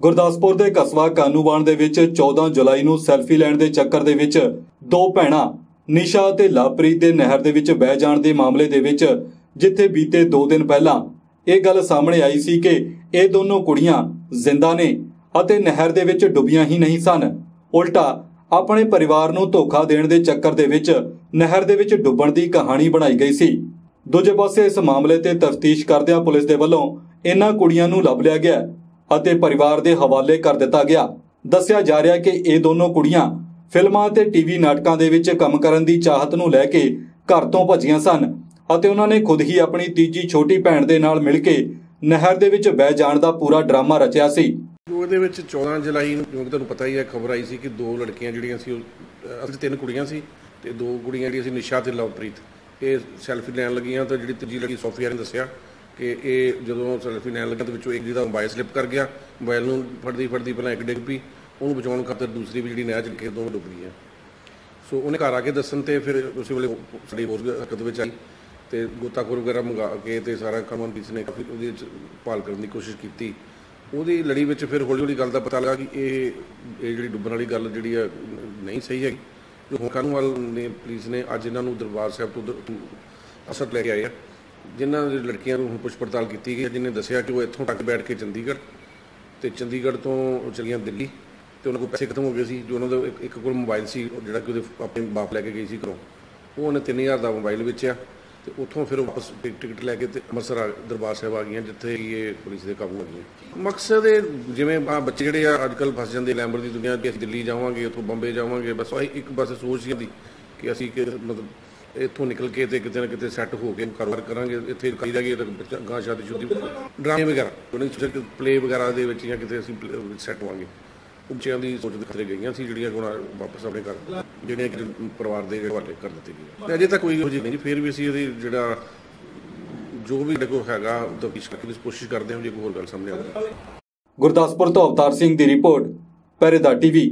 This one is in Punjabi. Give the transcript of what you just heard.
ਗੁਰਦਾਸਪੁਰ ਦੇ ਕਸਬਾ ਕਾਨੂੰਵਾਨ ਦੇ ਵਿੱਚ 14 ਜੁਲਾਈ ਨੂੰ ਸੈਲਫੀ ਲੈਣ ਦੇ ਚੱਕਰ ਦੇ ਵਿੱਚ ਦੋ ਭੈਣਾਂ ਨਿਸ਼ਾ ਅਤੇ ਲਵਪ੍ਰੀਤ ਦੇ ਨਹਿਰ ਦੇ ਵਿੱਚ ਬਹਿ ਜਾਣ ਦੇ ਮਾਮਲੇ ਦੇ ਵਿੱਚ ਜਿੱਥੇ ਬੀਤੇ 2 ਦਿਨ ਪਹਿਲਾਂ ਇਹ ਗੱਲ ਸਾਹਮਣੇ ਆਈ ਸੀ ਕਿ ਇਹ ਦੋਨੋਂ ਕੁੜੀਆਂ ਜ਼ਿੰਦਾ ਨੇ ਅਤੇ ਨਹਿਰ ਦੇ ਵਿੱਚ ਡੁੱਬੀਆਂ ਹੀ ਨਹੀਂ ਸਨ। ਉਲਟਾ ਆਪਣੇ ਪਰਿਵਾਰ ਨੂੰ ਧੋਖਾ ਦੇਣ ਦੇ ਚੱਕਰ ਦੇ ਵਿੱਚ ਨਹਿਰ ਦੇ ਵਿੱਚ ਡੁੱਬਣ ਦੀ ਕਹਾਣੀ ਬਣਾਈ ਗਈ ਸੀ। ਦੂਜੇ ਪਾਸੇ ਇਸ ਮਾਮਲੇ ਤੇ ਤਫਤੀਸ਼ ਕਰਦਿਆਂ ਪੁਲਿਸ ਦੇ ਵੱਲੋਂ ਇਹਨਾਂ ਕੁੜੀਆਂ ਨੂੰ ਲੱਭ ਲਿਆ ਗਿਆ। ਅਤੇ ਪਰਿਵਾਰ ਦੇ ਹਵਾਲੇ ਕਰ ਦਿੱਤਾ ਗਿਆ। ਦੱਸਿਆ ਜਾ ਰਿਹਾ ਕਿ ਇਹ ਦੋਨੋਂ ਕੁੜੀਆਂ ਫਿਲਮਾਂ ਅਤੇ ਟੀਵੀ ਨਾਟਕਾਂ ਦੇ ਵਿੱਚ ਕੰਮ ਕਰਨ ਦੀ ਚਾਹਤ ਨੂੰ ਲੈ ਕੇ ਘਰ ਤੋਂ ਭੱਜੀਆਂ ਸਨ ਅਤੇ ਉਹਨਾਂ ਨੇ ਖੁਦ ਹੀ ਆਪਣੀ ਤੀਜੀ ਛੋਟੀ ਭੈਣ ਦੇ ਨਾਲ ਮਿਲ ਕੇ ਨਹਿਰ ਦੇ ਵਿੱਚ ਬਹਿ ਜਾਣ ਦਾ ਪੂਰਾ ਡਰਾਮਾ ਰਚਿਆ ਸੀ। ਉਹਦੇ ਵਿੱਚ 14 ਜੁਲਾਈ ਨੂੰ ਜਿਵੇਂ ਤੁਹਾਨੂੰ ਪਤਾ ਹੀ ਹੈ, ਖਬਰ ਆਈ ਸੀ ਕਿ ਦੋ ਲੜਕੀਆਂ ਜਿਹੜੀਆਂ ਸੀ ਅਸਲ ਤਿੰਨ ਕੁੜੀਆਂ ਸੀ ਤੇ ਦੋ ਕੁੜੀਆਂ ਜਿਹੜੀਆਂ ਸੀ ਨਿਸ਼ਾ ਤੇ ਲਵਪ੍ਰੀਤ। ਇਹ ਸੈਲਫੀ ਲੈਣ ਲੱਗੀਆਂ ਤਾਂ ਜਿਹੜੀ ਤੀਜੀ ਲੜਕੀ ਸੋਫੀਆ ਨੇ ਦੱਸਿਆ ਕਿ ਇਹ ਜਦੋਂ ਸੈਲਫੀ ਲੈਣ ਲੱਗਾ ਤੇ ਵਿੱਚੋਂ ਇੱਕ ਜਿਹਦਾ ਮੋਬਾਈਲ ਸਲਿੱਪ ਕਰ ਗਿਆ, ਮੋਬਾਈਲ ਨੂੰ ਫੜਦੀ ਫੜਦੀ ਪਹਿਲਾਂ ਇੱਕ ਡਿੱਗ ਪਈ, ਉਹਨੂੰ ਬਚਾਉਣ ਖਾਤਰ ਦੂਸਰੀ ਵੀ ਜਿਹੜੀ ਨਹਿਰ 'ਚ ਕੇ ਦੋਵੇਂ ਡੁੱਬ ਗਈਆਂ ਸੋ ਉਹਨੇ ਘਰ ਆ ਕੇ ਦੱਸਣ ਤੇ ਫਿਰ ਉਸੇ ਵੇਲੇ ਸਾਡੀ ਹੋਰ ਹਰਕਤ ਵਿੱਚ ਆਈ ਤੇ ਗੋਤਾਖੋਰ ਵਗੈਰਾ ਮੰਗਾ ਕੇ ਤੇ ਸਾਰਾ ਕੰਮ ਪੁਲਿਸ ਨੇ ਕਾਫੀ ਉਹਦੇ ਵਿੱਚ ਭਾਲ ਕਰਨ ਦੀ ਕੋਸ਼ਿਸ਼ ਕੀਤੀ। ਉਹਦੀ ਲੜੀ ਵਿੱਚ ਫਿਰ ਹੌਲੀ ਹੌਲੀ ਗੱਲ ਦਾ ਪਤਾ ਲੱਗਾ ਕਿ ਇਹ ਇਹ ਜਿਹੜੀ ਡੁੱਬਣ ਵਾਲੀ ਗੱਲ ਜਿਹੜੀ ਆ, ਨਹੀਂ ਸਹੀ ਹੈਗੀ। ਜੋ ਹੁਣ ਕਾਨੂੰਵਾਲ ਨੇ, ਪੁਲਿਸ ਨੇ ਅੱਜ ਇਹਨਾਂ ਨੂੰ ਦਰਬਾਰ ਸਾਹਿਬ ਤੋਂ ਅਸਰ ਲੈ ਕੇ ਆਏ ਆ। ਜਿਨ੍ਹਾਂ ਦੀ ਲੜਕੀਆਂ ਨੂੰ ਹੁਣ ਪੁੱਛ ਪੜਤਾਲ ਕੀਤੀ ਗਈ ਹੈ, ਜਿਹਨੇ ਦੱਸਿਆ ਕਿ ਉਹ ਇੱਥੋਂ ਤੱਕ ਬੈਠ ਕੇ ਚੰਡੀਗੜ੍ਹ ਤੇ ਚੰਡੀਗੜ੍ਹ ਤੋਂ ਚਲੀਆਂ ਦਿੱਲੀ ਤੇ ਉਹਨਾਂ ਕੋਲ ਪੈਸੇ ਖਤਮ ਹੋ ਗਏ ਸੀ ਜੋ ਉਹਨਾਂ ਦਾ ਇੱਕ- ਕੋਲ ਮੋਬਾਈਲ ਸੀ ਜਿਹੜਾ ਕਿ ਉਹਦੇ ਆਪਣੇ ਬਾਪ ਲੈ ਕੇ ਗਈ ਸੀ ਘਰੋਂ। ਉਹ ਉਹਨੇ 3000 ਦਾ ਮੋਬਾਈਲ ਵੇਚਿਆ ਤੇ ਉੱਥੋਂ ਫਿਰ ਉਹ ਵਾਪਸ ਟਿਕਟ ਲੈ ਕੇ ਤੇ ਅੰਮ੍ਰਿਤਸਰ ਦਰਬਾਰ ਸਾਹਿਬ ਆ ਗਈਆਂ ਜਿੱਥੇ ਇਹ ਪੁਲਿਸ ਦੇ ਕਾਬੂ ਆ ਗਈਆਂ ਮਕਸਦ ਇਹ ਜਿਵੇਂ ਆ ਬੱਚੇ ਜਿਹੜੇ ਆ ਅੱਜ ਕੱਲ ਫਸ ਜਾਂਦੇ ਲੈਂਬਰ ਦੀ ਦੁਨੀਆ ਕਿ ਅਸੀਂ ਦਿੱਲੀ ਜਾਵਾਂਗੇ ਉੱਥੋਂ ਬੰਬੇ ਜਾਵਾਂਗੇ ਬਸ ਉਹੀ ਇੱਕ ਬਸ ਸੋਚ ਸੀ ਹੁੰਦੀ ਕਿ ਅਸੀਂ ਕਿ ਮਤਲਬ ਇੱਥੋਂ ਨਿਕਲ ਕੇ ਤੇ ਕਿਤੇ ਨਾ ਕਿਤੇ ਸੈੱਟ ਹੋ ਕੇ ਕਾਰੋਬਾਰ ਕਰਾਂਗੇ, ਇੱਥੇ ਕਰੀ ਜਾਗੇ ਗਾਂ ਸ਼ਾਦੀ ਸ਼ੁੱਦੀ ਡਰਾਮੇ ਵਗੈਰਾ, ਉਹਨੇ ਸੋਚਿਆ ਪਲੇ ਵਗੈਰਾ ਦੇ ਵਿੱਚ ਜਾਂ ਕਿਤੇ ਅਸੀਂ ਸੈੱਟ ਹੋਵਾਂਗੇ। ਬੱਚਿਆਂ ਦੀ ਸੋਚ ਦੇ ਖਤਰੇ ਗਈਆਂ ਸੀ, ਜਿਹੜੀਆਂ ਹੁਣ ਵਾਪਸ ਆਪਣੇ ਘਰ, ਜਿਹੜੀਆਂ ਕਿ ਪਰਿਵਾਰ ਦੇ ਹਵਾਲੇ ਕਰ ਦਿੱਤੀ ਗਈਆਂ ਅਜੇ ਤੱਕ ਕੋਈ ਇਹੋ ਜਿਹੀ ਨਹੀਂ, ਫਿਰ ਵੀ ਅਸੀਂ ਇਹਦੀ ਜਿਹੜਾ ਜੋ ਵੀ ਸਾਡੇ ਕੋਲ ਹੈਗਾ ਤਫਤੀਸ਼ ਕਰਕੇ ਕੋਸ਼ਿਸ਼ ਕਰਦੇ ਹਾਂ ਜੇ ਕੋਈ ਹੋਰ ਗੱਲ ਸਾਹਮਣੇ ਆਉਂਦੀ ਗੁਰਦਾਸਪੁਰ ਤੋਂ ਅਵਤਾਰ ਸਿੰਘ ਦੀ ਰਿਪੋਰਟ ਪਹਿਰੇਦਾਰ ਟੀਵੀ।